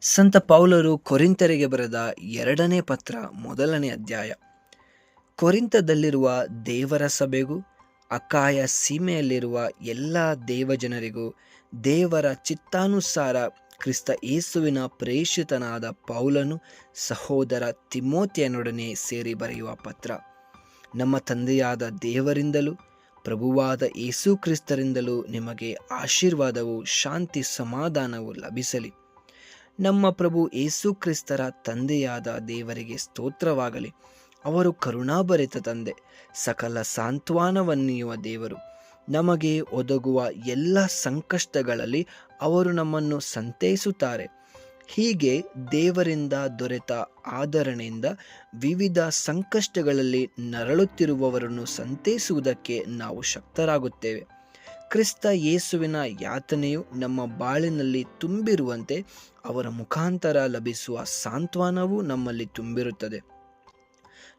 ಸಂತ ಪೌಲರು ಕೊರಿಂತರಿಗೆ ಬರೆದ ಎರಡನೇ ಪತ್ರ ಮೊದಲನೇ ಅಧ್ಯಾಯ. ಕೊರಿಂತದಲ್ಲಿರುವ ದೇವರ ಸಭೆಗೂ, ಅಕಾಯ ಸೀಮೆಯಲ್ಲಿರುವ ಎಲ್ಲ ದೇವಜನರಿಗೂ ದೇವರ ಚಿತ್ತಾನುಸಾರ ಕ್ರಿಸ್ತ ಯೇಸುವಿನ ಪ್ರೇಷಿತನಾದ ಪೌಲನು ಸಹೋದರ ತಿಮೋತಿಯನೊಡನೆ ಸೇರಿ ಬರೆಯುವ ಪತ್ರ. ನಮ್ಮ ತಂದೆಯಾದ ದೇವರಿಂದಲೂ, ಪ್ರಭುವಾದ ಯೇಸು ಕ್ರಿಸ್ತರಿಂದಲೂ ನಿಮಗೆ ಆಶೀರ್ವಾದವು ಶಾಂತಿ ಸಮಾಧಾನವು ಲಭಿಸಲಿ. ನಮ್ಮ ಪ್ರಭು ಯೇಸು ಕ್ರಿಸ್ತರ ತಂದೆಯಾದ ದೇವರಿಗೆ ಸ್ತೋತ್ರವಾಗಲಿ. ಅವರು ಕರುಣಾಭರಿತ ತಂದೆ, ಸಕಲ ಸಾಂತ್ವನವನ್ನೀಯುವ ದೇವರು. ನಮಗೆ ಒದಗುವ ಎಲ್ಲ ಸಂಕಷ್ಟಗಳಲ್ಲಿ ಅವರು ನಮ್ಮನ್ನು ಸಂತೈಸುತ್ತಾರೆ. ಹೀಗೆ ದೇವರಿಂದ ದೊರೆತ ಆದರಣೆಯಿಂದ ವಿವಿಧ ಸಂಕಷ್ಟಗಳಲ್ಲಿ ನರಳುತ್ತಿರುವವರನ್ನು ಸಂತೈಸುವುದಕ್ಕೆ ನಾವು ಶಕ್ತರಾಗುತ್ತೇವೆ. ಕ್ರಿಸ್ತ ಯೇಸುವಿನ ಯಾತನೆಯು ನಮ್ಮ ಬಾಳಿನಲ್ಲಿ ತುಂಬಿರುವಂತೆ ಅವರ ಮುಖಾಂತರ ಲಭಿಸುವ ಸಾಂತ್ವನವು ನಮ್ಮಲ್ಲಿ ತುಂಬಿರುತ್ತದೆ.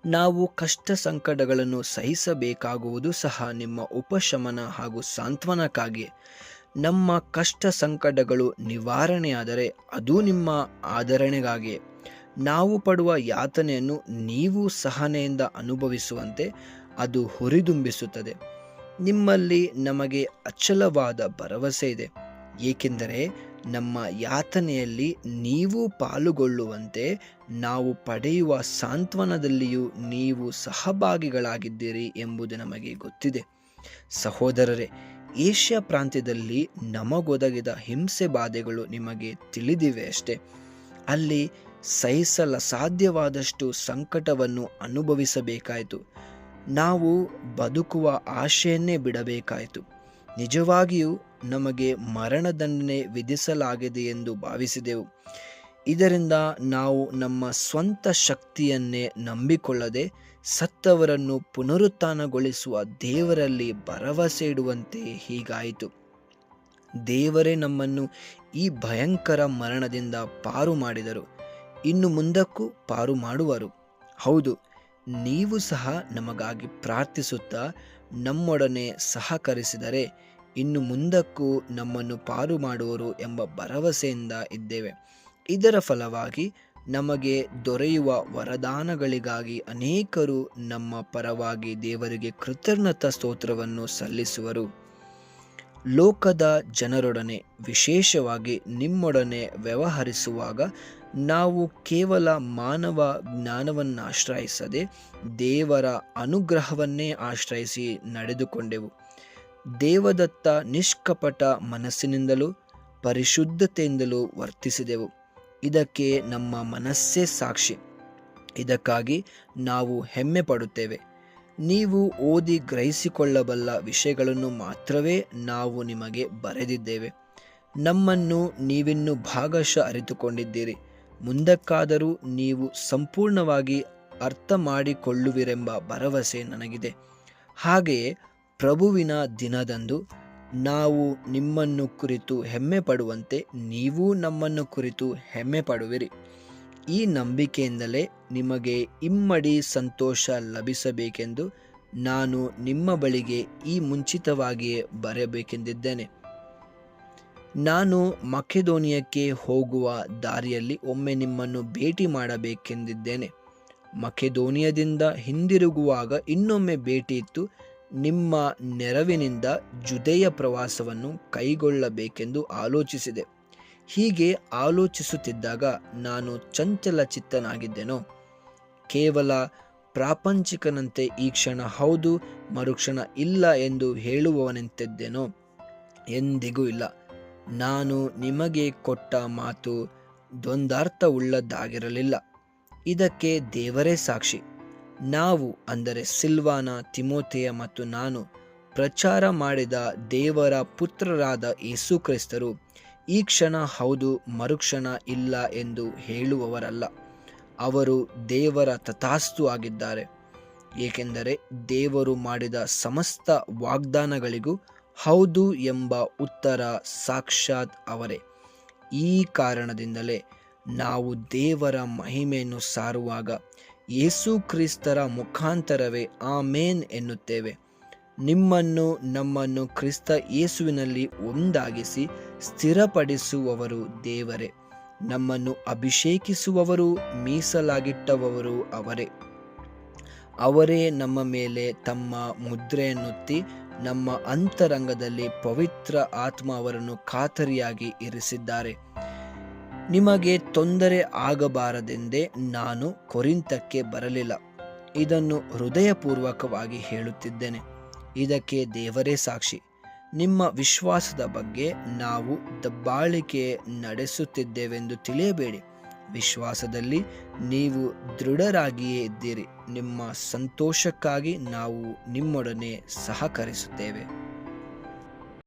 ನಾವು ಕಷ್ಟ ಸಂಕಟಗಳನ್ನು ಸಹಿಸಬೇಕಾಗುವುದು ಸಹ ನಿಮ್ಮ ಉಪಶಮನ ಹಾಗೂ ಸಾಂತ್ವನಕ್ಕಾಗಿ. ನಮ್ಮ ಕಷ್ಟ ಸಂಕಟಗಳು ನಿವಾರಣೆಯಾದರೆ ಅದು ನಿಮ್ಮ ಆದರಣೆಗಾಗಿ. ನಾವು ಪಡುವ ಯಾತನೆಯನ್ನು ನೀವು ಸಹನೆಯಿಂದ ಅನುಭವಿಸುವಂತೆ ಅದು ಹುರಿದುಂಬಿಸುತ್ತದೆ. ನಿಮ್ಮಲ್ಲಿ ನಮಗೆ ಅಚಲವಾದ ಭರವಸೆ ಇದೆ. ಏಕೆಂದರೆ ನಮ್ಮ ಯಾತನೆಯಲ್ಲಿ ನೀವು ಪಾಲುಗೊಳ್ಳುವಂತೆ ನಾವು ಪಡೆಯುವ ಸಾಂತ್ವನದಲ್ಲಿಯೂ ನೀವು ಸಹಭಾಗಿಗಳಾಗಿದ್ದೀರಿ ಎಂಬುದು ನಮಗೆ ಗೊತ್ತಿದೆ. ಸಹೋದರರೇ, ಏಷ್ಯಾ ಪ್ರಾಂತ್ಯದಲ್ಲಿ ನಮಗೊದಗಿದ ಹಿಂಸೆ ಬಾಧೆಗಳು ನಿಮಗೆ ತಿಳಿದಿವೆ ಅಷ್ಟೇ. ಅಲ್ಲಿ ಸಹಿಸಲ ಸಾಧ್ಯವಾದಷ್ಟು ಸಂಕಟವನ್ನು ಅನುಭವಿಸಬೇಕಾಯಿತು. ನಾವು ಬದುಕುವ ಆಶೆಯನ್ನೇ ಬಿಡಬೇಕಾಯಿತು. ನಿಜವಾಗಿಯೂ ನಮಗೆ ಮರಣದಂಡನೆ ವಿಧಿಸಲಾಗಿದೆ ಎಂದು ಭಾವಿಸಿದೆವು. ಇದರಿಂದ ನಾವು ನಮ್ಮ ಸ್ವಂತ ಶಕ್ತಿಯನ್ನೇ ನಂಬಿಕೊಳ್ಳದೆ ಸತ್ತವರನ್ನು ಪುನರುತ್ಥಾನಗೊಳಿಸುವ ದೇವರಲ್ಲಿ ಭರವಸೆ ಇಡುವಂತೆ ಹೀಗಾಯಿತು. ದೇವರೇ ನಮ್ಮನ್ನು ಈ ಭಯಂಕರ ಮರಣದಿಂದ ಪಾರು ಮಾಡಿದರು. ಇನ್ನು ಮುಂದಕ್ಕೂ ಪಾರು ಮಾಡುವರು. ಹೌದು ನೀವು ಸಹ ನಮಗಾಗಿ ಪ್ರಾರ್ಥಿಸುತ್ತಾ ನಮ್ಮೊಡನೆ ಸಹಕರಿಸಿದರೆ ಇನ್ನು ಮುಂದಕ್ಕೂ ನಮ್ಮನ್ನು ಪಾರು ಮಾಡುವರು ಎಂಬ ಭರವಸೆಯಿಂದ ಇದ್ದೇವೆ. ಇದರ ಫಲವಾಗಿ ನಮಗೆ ದೊರೆಯುವ ವರದಾನಗಳಿಗಾಗಿ ಅನೇಕರು ನಮ್ಮ ಪರವಾಗಿ ದೇವರಿಗೆ ಕೃತಜ್ಞತಾ ಸ್ತೋತ್ರವನ್ನು ಸಲ್ಲಿಸುವರು. ಲೋಕದ ಜನರೊಡನೆ ವಿಶೇಷವಾಗಿ ನಿಮ್ಮೊಡನೆ ವ್ಯವಹರಿಸುವಾಗ ನಾವು ಕೇವಲ ಮಾನವ ಜ್ಞಾನವನ್ನು ಆಶ್ರಯಿಸದೆ ದೇವರ ಅನುಗ್ರಹವನ್ನೇ ಆಶ್ರಯಿಸಿ ನಡೆದುಕೊಂಡೆವು. ದೇವದತ್ತ ನಿಷ್ಕಪಟ ಮನಸ್ಸಿನಿಂದಲೂ ಪರಿಶುದ್ಧತೆಯಿಂದಲೂ ವರ್ತಿಸಿದೆವು. ಇದಕ್ಕೆ ನಮ್ಮ ಮನಸ್ಸೇ ಸಾಕ್ಷಿ. ಇದಕ್ಕಾಗಿ ನಾವು ಹೆಮ್ಮೆ ಪಡುತ್ತೇವೆ. ನೀವು ಓದಿ ಗ್ರಹಿಸಿಕೊಳ್ಳಬಲ್ಲ ವಿಷಯಗಳನ್ನು ಮಾತ್ರವೇ ನಾವು ನಿಮಗೆ ಬರೆದಿದ್ದೇವೆ. ನಮ್ಮನ್ನು ನೀವಿನ್ನೂ ಭಾಗಶಃ ಅರಿತುಕೊಂಡಿದ್ದೀರಿ. ಮುಂದಕ್ಕಾದರೂ ನೀವು ಸಂಪೂರ್ಣವಾಗಿ ಅರ್ಥ ಮಾಡಿಕೊಳ್ಳುವಿರೆಂಬ ಭರವಸೆ ನನಗಿದೆ. ಹಾಗೆಯೇ ಪ್ರಭುವಿನ ದಿನದಂದು ನಾವು ನಿಮ್ಮನ್ನು ಕುರಿತು ಹೆಮ್ಮೆ ಪಡುವಂತೆ ನೀವು ನಮ್ಮನ್ನು ಕುರಿತು ಹೆಮ್ಮೆ ಪಡುವಿರಿ ಈ ನಂಬಿಕೆಯಿಂದಲೇ ನಿಮಗೆ ಇಮ್ಮಡಿ ಸಂತೋಷ ಲಭಿಸಬೇಕೆಂದು ನಾನು ನಿಮ್ಮ ಬಳಿಗೆ ಈ ಮುಂಚಿತವಾಗಿಯೇ ಬರಬೇಕೆಂದಿದ್ದೇನೆ ನಾನು ಮಕೆದೋನಿಯಕ್ಕೆ ಹೋಗುವ ದಾರಿಯಲ್ಲಿ ಒಮ್ಮೆ ನಿಮ್ಮನ್ನು ಭೇಟಿ ಮಾಡಬೇಕೆಂದಿದ್ದೇನೆ. ಮಕೆದೋನಿಯದಿಂದ ಹಿಂದಿರುಗುವಾಗ ಇನ್ನೊಮ್ಮೆ ಭೇಟಿ ಇತ್ತು ನಿಮ್ಮ ನೆರವಿನಿಂದ ಜುದೆಯ ಪ್ರವಾಸವನ್ನು ಕೈಗೊಳ್ಳಬೇಕೆಂದು ಆಲೋಚಿಸಿದೆ. ಹೀಗೆ ಆಲೋಚಿಸುತ್ತಿದ್ದಾಗ ನಾನು ಚಂಚಲ ಚಿತ್ತನಾಗಿದ್ದೆನೋ ಕೇವಲ ಪ್ರಾಪಂಚಿಕನಂತೆ ಈ ಕ್ಷಣ ಹೌದು, ಮರುಕ್ಷಣ ಇಲ್ಲ ಎಂದು ಹೇಳುವವನಂತಿದ್ದೇನೋ ಎಂದಿಗೂ ಇಲ್ಲ. ನಾನು ನಿಮಗೆ ಕೊಟ್ಟ ಮಾತು ದ್ವಂದಾರ್ಥವುಳ್ಳದ್ದಾಗಿರಲಿಲ್ಲ ಇದಕ್ಕೆ ದೇವರೇ ಸಾಕ್ಷಿ. ನಾವು ಅಂದರೆ ಸಿಲ್ವಾನ ತಿಮೋತೆಯ ಮತ್ತು ನಾನು ಪ್ರಚಾರ ಮಾಡಿದ ದೇವರ ಪುತ್ರರಾದ ಯೇಸು ಕ್ರಿಸ್ತರು ಈ ಕ್ಷಣ ಹೌದು, ಮರುಕ್ಷಣ ಇಲ್ಲ ಎಂದು ಹೇಳುವವರಲ್ಲ. ಅವರು ದೇವರ ತಥಾಸ್ತು ಆಗಿದ್ದಾರೆ. ಏಕೆಂದರೆ ದೇವರು ಮಾಡಿದ ಸಮಸ್ತ ವಾಗ್ದಾನಗಳಿಗೂ ಹೌದು ಎಂಬ ಉತ್ತರ ಸಾಕ್ಷಾತ್ ಅವರೇ. ಈ ಕಾರಣದಿಂದಲೇ ನಾವು ದೇವರ ಮಹಿಮೆಯನ್ನು ಸಾರುವಾಗ ಯೇಸು ಕ್ರಿಸ್ತರ ಮುಖಾಂತರವೇ ಆಮೇನ್ ಎನ್ನುತ್ತೇವೆ. ನಿಮ್ಮನ್ನು, ನಮ್ಮನ್ನು ಕ್ರಿಸ್ತ ಯೇಸುವಿನಲ್ಲಿ ಒಂದಾಗಿಸಿ ಸ್ಥಿರಪಡಿಸುವವರು ದೇವರೇ. ನಮ್ಮನ್ನು ಅಭಿಷೇಕಿಸುವವರು ಮೀಸಲಾಗಿಟ್ಟವರು ಅವರೇ. ಅವರೇ ನಮ್ಮ ಮೇಲೆ ತಮ್ಮ ಮುದ್ರೆಯನ್ನುತ್ತಿ ನಮ್ಮ ಅಂತರಂಗದಲ್ಲಿ ಪವಿತ್ರ ಆತ್ಮ ಅವರನ್ನು ಖಾತರಿಯಾಗಿ ಇರಿಸಿದ್ದಾರೆ. ನಿಮಗೆ ತೊಂದರೆ ಆಗಬಾರದೆಂದೇ ನಾನು ಕೊರಿಂತಕ್ಕೆ ಬರಲಿಲ್ಲ. ಇದನ್ನು ಹೃದಯಪೂರ್ವಕವಾಗಿ ಹೇಳುತ್ತಿದ್ದೇನೆ. ಇದಕ್ಕೆ ದೇವರೇ ಸಾಕ್ಷಿ. ನಿಮ್ಮ ವಿಶ್ವಾಸದ ಬಗ್ಗೆ ನಾವು ದಬ್ಬಾಳಿಕೆ ನಡೆಸುತ್ತಿದ್ದೇವೆಂದು ತಿಳಿಯಬೇಡಿ. ವಿಶ್ವಾಸದಲ್ಲಿ ನೀವು ದೃಢರಾಗಿಯೇ ಇದ್ದೀರಿ. ನಿಮ್ಮ ಸಂತೋಷಕ್ಕಾಗಿ ನಾವು ನಿಮ್ಮೊಡನೆ ಸಹಕರಿಸುತ್ತೇವೆ.